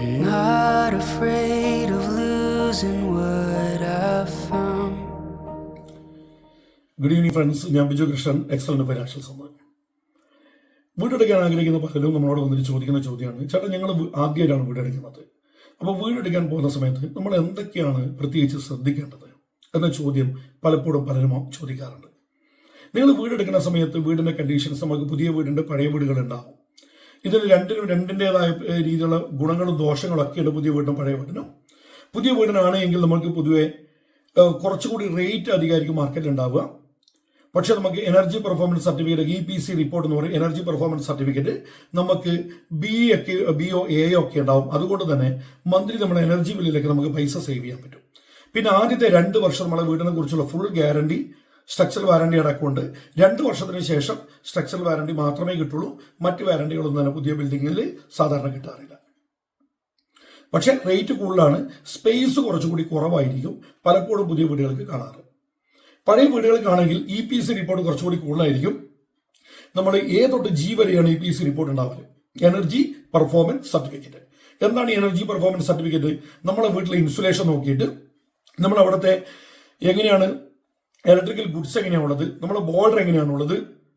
Not afraid of losing what I found. Good evening friends ഞാൻ Biju Krishnan excellent financial Samman വീടെടുക്കാൻ ആഗ്രഹിക്കുന്ന പലരും നമ്മളോട് വന്നിട്ട് ചോദിക്കുന്ന ചോദ്യമാണ് ചേട്ടാ ഞങ്ങൾ ആദ്യമായിട്ടാണ് വീടെടുക്കുന്നത്. അപ്പോൾ വീടെടുക്കാൻ പോകുന്ന സമയത്ത് നമ്മൾ എന്തൊക്കെയാണ് പ്രത്യേകിച്ച് ശ്രദ്ധിക്കേണ്ടത്? എന്ന ചോദ്യം പലപ്പോഴും പലരും ചോദിക്കാറുണ്ട്. നിങ്ങൾ വീടെടുക്കുന്ന സമയത്ത് വീടിന്റെ കണ്ടീഷൻസ് നമുക്ക് പുതിയ വീടുണ്ട് പഴയ വീടുകൾ ഉണ്ടാവും. ഇതിൽ രണ്ടിനും രണ്ടിന്റെതായ രീതിയിലുള്ള ഗുണങ്ങളും ദോഷങ്ങളും ഒക്കെയുണ്ട് പുതിയ വീടിനും പഴയ വീടിനും. പുതിയ വീടിനാണ് എങ്കിൽ നമുക്ക് പൊതുവെ കുറച്ചുകൂടി റേറ്റ് അധികമായിരിക്കും മാർക്കറ്റിൽ ഉണ്ടാവുക. പക്ഷേ നമുക്ക് energy performance certificate E P C report എന്ന് പറയും. എനർജി പെർഫോമൻസ് സർട്ടിഫിക്കറ്റ് നമുക്ക് ബി ഒക്കെ ബി ഒ എ ഒക്കെ ഉണ്ടാവും. അതുകൊണ്ട് തന്നെ മന്ത്ലി നമ്മുടെ എനർജി ബില്ലിലൊക്കെ നമുക്ക് പൈസ സേവ് ചെയ്യാൻ പറ്റും. പിന്നെ ആദ്യത്തെ രണ്ട് വർഷം നമ്മളെ വീടിനെ കുറിച്ചുള്ള ഫുൾ ഗ്യാരണ്ടി സ്ട്രക്ചറൽ വാറണ്ടി അടക്കമുണ്ട്. രണ്ട് വർഷത്തിന് ശേഷം സ്ട്രക്ചറൽ വാറണ്ടി മാത്രമേ കിട്ടുള്ളൂ. മറ്റ് വാറണ്ടികളൊന്നും തന്നെ പുതിയ ബിൽഡിങ്ങിൽ സാധാരണ കിട്ടാറില്ല. പക്ഷേ റേറ്റ് കൂടുതലാണ്. സ്പേസ് കുറച്ചുകൂടി കുറവായിരിക്കും. പലപ്പോഴും പുതിയ വീടുകൾക്ക് കാണാറ്. പഴയ വീടുകൾക്കാണെങ്കിൽ ഇ പി സി റിപ്പോർട്ട് കുറച്ചുകൂടി കൂടുതലായിരിക്കും. നമ്മൾ എ തൊട്ട് ജി വരെയാണ് ഇ പി സി റിപ്പോർട്ട് ഉണ്ടാവുക എനർജി പെർഫോമൻസ് സർട്ടിഫിക്കറ്റ് എന്താണ് എനർജി പെർഫോമൻസ് സർട്ടിഫിക്കറ്റ് നമ്മളെ വീട്ടിലെ ഇൻസുലേഷൻ നോക്കിയിട്ട് നമ്മൾ അവിടുത്തെ എങ്ങനെയാണ് ഇലക്ട്രിക്കൽ ഗുഡ്സ് എങ്ങനെയാണുള്ളത് നമ്മുടെ ബോർഡർ എങ്ങനെയാണുള്ളത്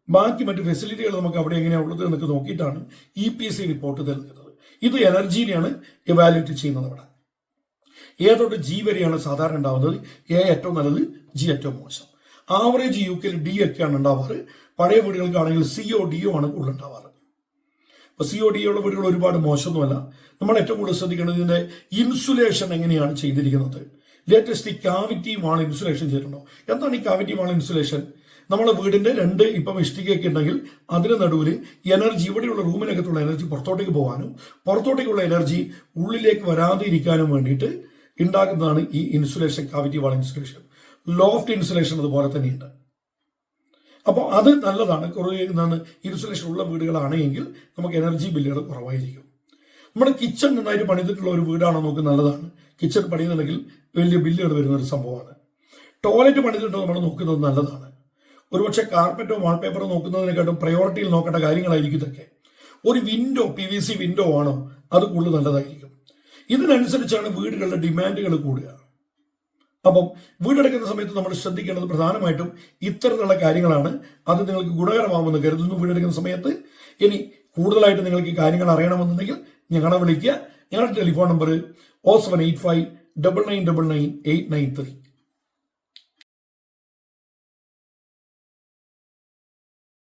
ബാക്കി മറ്റ് ഫെസിലിറ്റികൾ നമുക്ക് അവിടെ എങ്ങനെയാണുള്ളത് എന്നൊക്കെ നോക്കിയിട്ടാണ് ഇ പി സി റിപ്പോർട്ട് തരുന്നത്. ഇത് എനർജീനെയാണ് എവാലുവേറ്റ് ചെയ്യുന്നത് അവിടെ. എ തൊട്ട് ജി വരെയാണ് സാധാരണ ഉണ്ടാവുന്നത്. എ ഏറ്റവും നല്ലത് ജി ഏറ്റവും മോശം. ആവറേജ് യു കെയിൽ ഡി ഒക്കെയാണ് ഉണ്ടാവാറ്. പഴയ വീടുകൾക്കാണെങ്കിൽ സിഒ ഡിഒ ആണ് കൂടുതൽ ഉണ്ടാവാറ്. ഇപ്പൊ സിഒ ഡി ഉള്ള വീടുകൾ ഒരുപാട് മോശമൊന്നുമല്ല. നമ്മൾ ഏറ്റവും കൂടുതൽ ശ്രദ്ധിക്കേണ്ടത് ഇതിന്റെ ഇൻസുലേഷൻ എങ്ങനെയാണ് ചെയ്തിരിക്കുന്നത്. ലേറ്റസ്റ്റ് കാവിറ്റി വാൾ ഇൻസുലേഷൻ ചെയ്തിട്ടുണ്ടോ? എന്താണ് ഈ കാവിറ്റി വാൾ ഇൻസുലേഷൻ നമ്മുടെ വീടിന്റെ രണ്ട് ഇപ്പം ഇഷ്ടികയൊക്കെ ഉണ്ടെങ്കിൽ അതിന് നടുവിൽ എനർജി ഇവിടെയുള്ള റൂമിനകത്തുള്ള എനർജി പുറത്തോട്ടേക്ക് പോകാനും പുറത്തോട്ടേക്കുള്ള എനർജി ഉള്ളിലേക്ക് വരാതെ ഇരിക്കാനും വേണ്ടിയിട്ട് ഉണ്ടാക്കുന്നതാണ് ഈ insulation cavity wall insulation loft insulation അതുപോലെ തന്നെയുണ്ട്. അപ്പോൾ അത് നല്ലതാണ്. കുറേ ഇൻസുലേഷൻ ഉള്ള വീടുകളാണെങ്കിൽ നമുക്ക് എനർജി ബില്ലുകൾ കുറവായിരിക്കും. നമ്മുടെ കിച്ചൺ നന്നായിട്ട് പണിതിട്ടുള്ള ഒരു വീടാണോ നമുക്ക് നല്ലതാണ്. കിച്ചൺ പണിയുന്നുണ്ടെങ്കിൽ വലിയ ബില്ലുകൾ വരുന്ന ഒരു സംഭവമാണ്. ടോയ്ലറ്റ് പണിതിട്ടോ നമ്മൾ നോക്കുന്നത് നല്ലതാണ്. ഒരുപക്ഷെ കാർപ്പറ്റോ വാൾപേപ്പറോ നോക്കുന്നതിനെക്കാട്ടും പ്രയോറിറ്റിയിൽ നോക്കേണ്ട കാര്യങ്ങളായിരിക്കും ഇതൊക്കെ. ഒരു window P V C window ആണോ? അത് കൂടുതൽ നല്ലതായിരിക്കും. ഇതിനനുസരിച്ചാണ് വീടുകളുടെ ഡിമാൻഡുകൾ കൂടുക. അപ്പം വീടെടുക്കുന്ന സമയത്ത് നമ്മൾ ശ്രദ്ധിക്കേണ്ടത് പ്രധാനമായിട്ടും ഇത്തരത്തിലുള്ള കാര്യങ്ങളാണ്. അത് നിങ്ങൾക്ക് ഗുണകരമാവുമെന്ന് കരുതുന്നു വീടെടുക്കുന്ന സമയത്ത്. ഇനി കൂടുതലായിട്ട് നിങ്ങൾക്ക് കാര്യങ്ങൾ അറിയണമെന്നുണ്ടെങ്കിൽ ഞങ്ങളെ വിളിക്കുക. ഞങ്ങളുടെ telephone number O seven eight five double nine double nine eight nine three.